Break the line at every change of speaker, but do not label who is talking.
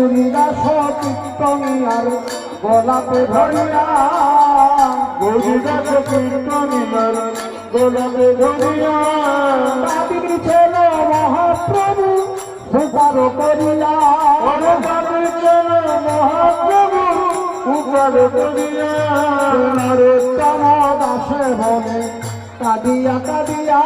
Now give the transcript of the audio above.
গৌরী দাস কীর্তনী আর গলাতে ধরিয়া
গরিদাস কীর্তনিয়ার গোলাপে ধরিয়া
ছিল মহাপ্রভু সুপার করিয়া।
চল মহাপ্রভু উপর করিয়া।
নরোত্তম দাসে বলে কাঁদিয়া কাঁদিয়া।